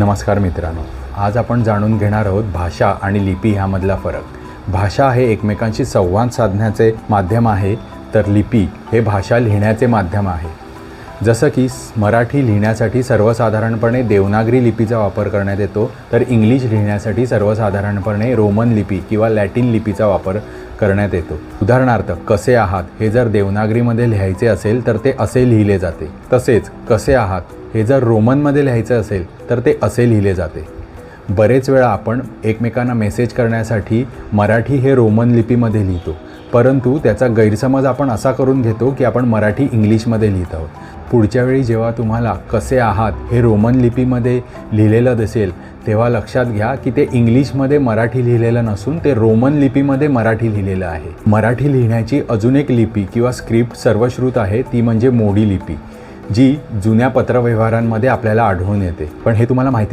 नमस्कार मित्रांनो आज आपण जाणून घेणार आहोत भाषा आणि लिपी ह्यामधला फरक. भाषा हे एकमेकांशी संवाद साधण्याचे माध्यम आहे तर लिपी हे भाषा लिहिण्याचे माध्यम आहे. जसं की मराठी लिहिण्यासाठी सर्वसाधारणपणे देवनागरी लिपीचा वापर करण्यात येतो तर इंग्लिश लिहिण्यासाठी सर्वसाधारणपणे रोमन लिपी किंवा लॅटिन लिपीचा वापर करण्यात येतो. उदाहरणार्थ कसे आहात हे जर देवनागरीमध्ये लिहायचे असेल तर ते असे लिहिले जाते. तसेच कसे आहात हे जर रोमनमध्ये लिहायचं असेल तर ते असे लिहिले जाते. बरेच वेळा आपण एकमेकांना मेसेज करण्यासाठी मराठी हे रोमन लिपीमध्ये लिहितो. परंतु त्याचा गैरसमज आपण असा करून घेतो की आपण मराठी इंग्लिशमध्ये लिहित आहोत. पुढच्या वेळी जेव्हा तुम्हाला कसे आहात हे रोमन लिपीमध्ये लिहिलेलं दिसेल तेव्हा लक्षात घ्या की ते इंग्लिशमध्ये मराठी लिहिलेलं नसून ते रोमन लिपीमध्ये मराठी लिहिलेलं आहे. मराठी लिहिण्याची अजून एक लिपी किंवा स्क्रिप्ट सर्वश्रुत आहे ती म्हणजे मोडी लिपी जी जुन्या पत्रव्यवहारांमध्ये आपल्याला आढळून येते. पण हे तुम्हाला माहिती